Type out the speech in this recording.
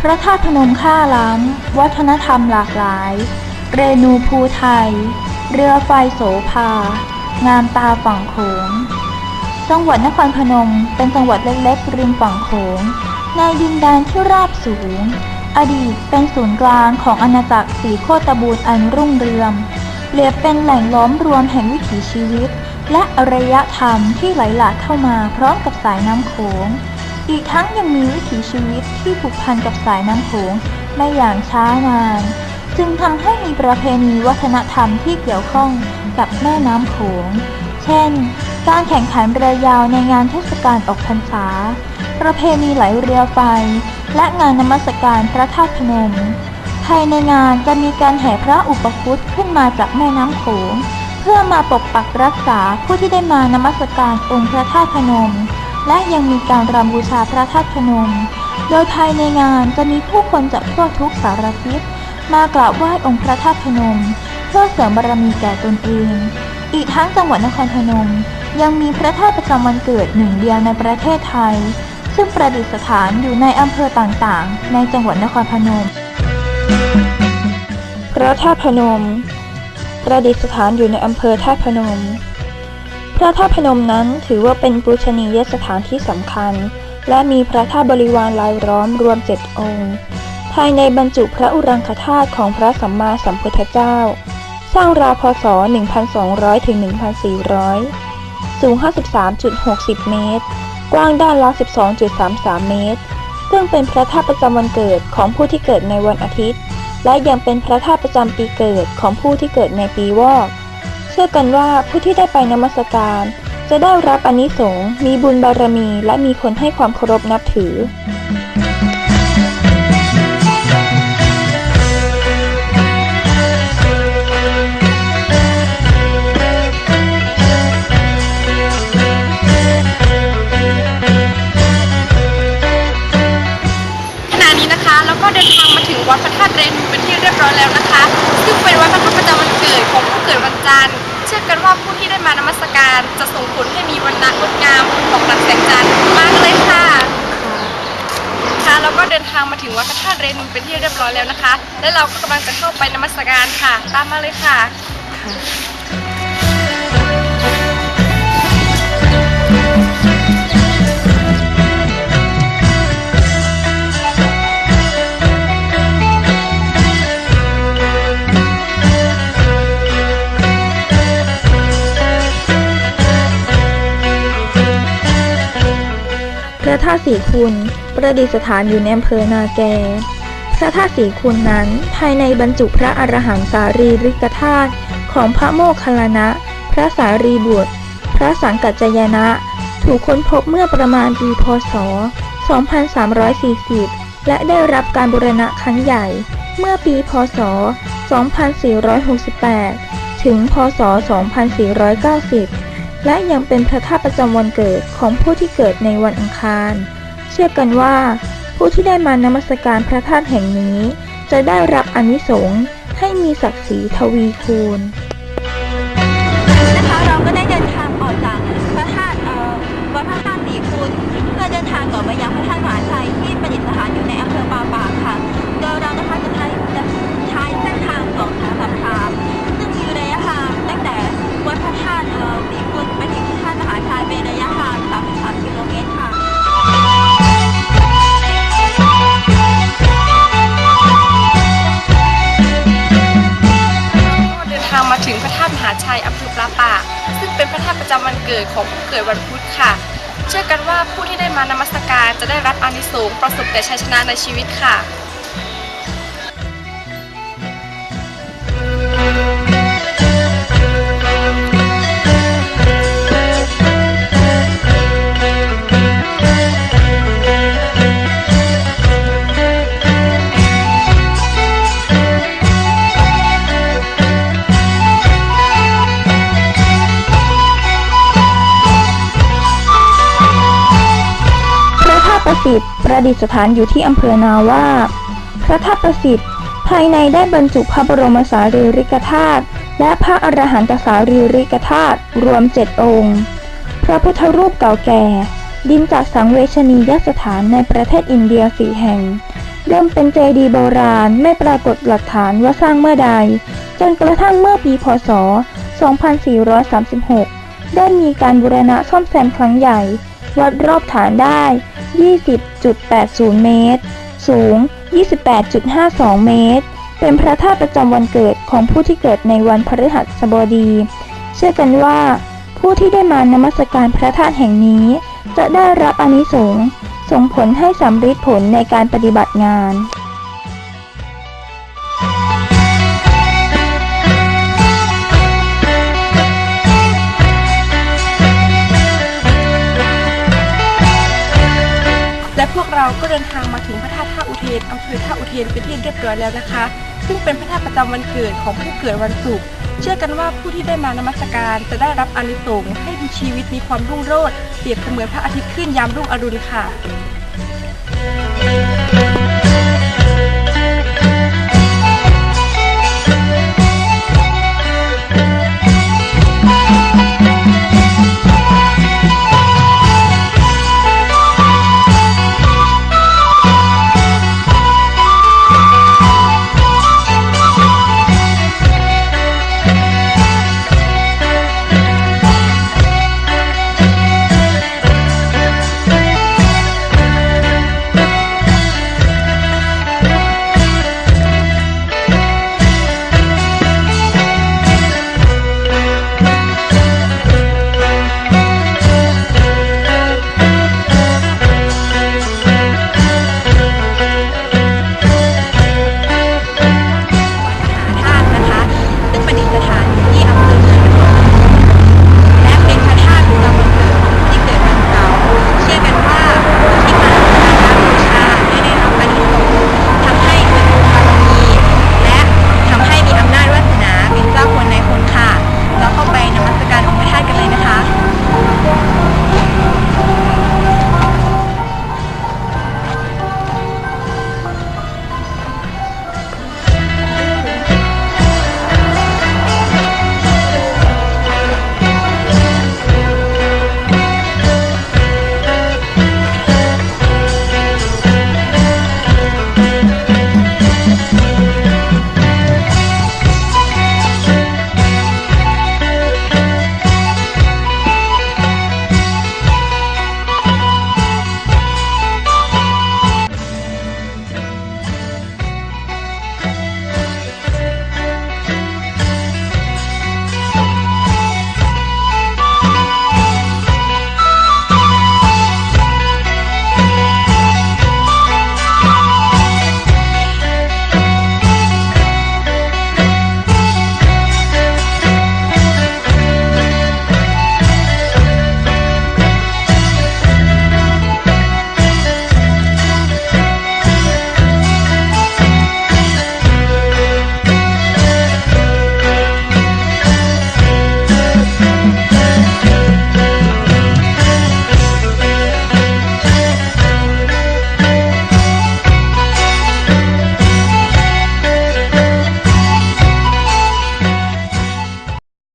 พระธาตุพนมค่าล้ำ วัฒนธรรมหลากหลาย เรนูภูไทย เรือไฟโสภา งามตาฝั่งโขง จังหวัดนครพนมเป็นจังหวัดเล็กๆริมฝั่งโขง ในดินแดนที่ราบสูง อดีตเป็นศูนย์กลางของอาณาจักรสีโคตบูรอันรุ่งเรืองเปรียบเป็นแหล่งล้อมรวมแห่งวิถีชีวิต และอารยธรรมที่ไหลหลากเข้ามาพร้อมกับสายน้ำโขง อีกทั้งยังมีวิถีชีวิตที่ผูกพันกับสายน้ำโขงไมาอย่างช้านาน จึงทำให้มีประเพณีวัฒนธรรมที่เกี่ยวข้องกับแม่น้ำโขง เช่น การแข่งขันเรือยาวในงานเทศกาลออกพรรษา ประเพณีไหลเรือไฟ และงานนมัสการพระธาตุพนม ภายในงานจะมีการแห่พระอุปคุตขึ้นมาจากแม่น้ำโขง เพื่อมาปกปักรักษาผู้ที่ได้มานมัสการองค์พระธาตุพนม และยังมีการรำบูชาพระธาตุพนม โดยภายในงานจะมีผู้คนจากทั่วทุกสารทิศมากราบไหว้องค์พระธาตุพนม เพื่อเสริมบารมีแก่ตนเองอีกทั้งจังหวัดนครพนม ยังมีพระธาตุประจำวันเกิดหนึ่งเดียวในประเทศไทย ซึ่งประดิษฐานอยู่ในอำเภอต่างๆ ในจังหวัดนครพนม พระธาตุพนม ประดิษฐานอยู่ในอำเภอธาตุพนม พระธาตุพนมนั้นถือว่าเป็นปูชนียสถานที่สำคัญ และมีพระธาตุบริวารรายล้อมรวมเจ็ดองค์ ภายในบรรจุพระอุรังคธาตุของพระสัมมาสัมพุทธเจ้า สร้างราวพศ 1,200ถึง1,400 สูง 53.60 เมตรกว้างด้านละ 12.33 เมตร ซึ่งเป็นพระธาตุประจำวันเกิดของผู้ที่เกิดในวันอาทิตย์ และยังเป็นพระธาตุประจำปีเกิดของผู้ที่เกิดในปีวอก เชื่อกันว่าผู้ที่ได้ไปนมัสการ จะได้รับอานิสงส์มีบุญบารมี และมีคนให้ความเคารพนับถือ เรียบร้อยแล้วนะคะ ซึ่งเป็นวัดพระธาตุประจำวันเกิดของผู้เกิดวันจันทร์ เชื่อกันว่าผู้ที่ได้มานมัสการจะส่งผลให้มีวันณะงดงามของรักแสงจันทร์มากเลยค่ะค่ะเราก็เดินทางมาถึงวัดพระธาตุเรนูเป็นที่เรียบร้อยแล้วนะคะ และเราก็กำลังจะเข้าไปนมัสการค่ะ ตามมาเลยค่ะ ธาตุสีคุณประดิษฐานอยู่ในอำเภอนาแก พระธาตุสีคุณนั้นภายในบรรจุพระอรหันตสารีริกธาตุของพระโมคคัลลานะ พระสารีบุตร พระสังกัจจายนะ ถูกค้นพบเมื่อประมาณปีพศ 2340 และได้รับการบูรณะครั้งใหญ่ เมื่อปีพศ 2468 ถึงพศ 2490 และยังเป็นพระธาตุประจำวันเกิดของผู้ที่เกิดในวันอังคาร เชื่อกันว่า ผู้ที่ได้มานมัสการพระธาตุแห่งนี้ จะได้รับอานิสงส์ให้มีศักดิ์ศรีทวีคูณ ของผู้เกิดวันพุธค่ะ เชื่อกันว่าผู้ที่ได้มานมัสการจะได้รับอานิสงส์ประสบแต่ชัยชนะในชีวิตค่ะ สิทธิ์ประดิษฐานอยู่ที่อำเภอนาว่า พระธาตุประสิทธิ์ ภายในได้บรรจุพระบรมสารีริกธาตุและพระอรหันตสารีริกธาตุรวมเจ็ดองค์ พระพุทธรูปเก่าแก่ ดินจากสังเวชนียสถานในประเทศอินเดียสี่แห่ง เริ่มเป็นเจดีย์โบราณไม่ปรากฏหลักฐานว่าสร้างเมื่อใด จนกระทั่งเมื่อปีพศ 2436 ได้มีการบูรณะซ่อมแซมครั้งใหญ่ วัดรอบฐานได้ 20.80 เมตร สูง 28.52 เมตร เป็นพระธาตุประจำวันเกิดของผู้ที่เกิดในวันพฤหัสบดี เชื่อกันว่า ผู้ที่ได้มานมัสการพระธาตุแห่งนี้ จะได้รับอานิสงส์ส่งผลให้สำฤทธิ์ผลในการปฏิบัติงาน เทนเป็นที่เรียบร้อยแล้วนะคะ ซึ่งเป็นพระธาตุประจำวันเกิดของผู้เกิดวันศุกร์เชื่อกันว่าผู้ที่ได้มานมัสการจะได้รับอานิสงส์ให้มีชีวิตมีความรุ่งโรจน์เปรียบเสมือนพระอาทิตย์ขึ้นยามรุ่งอรุณค่ะ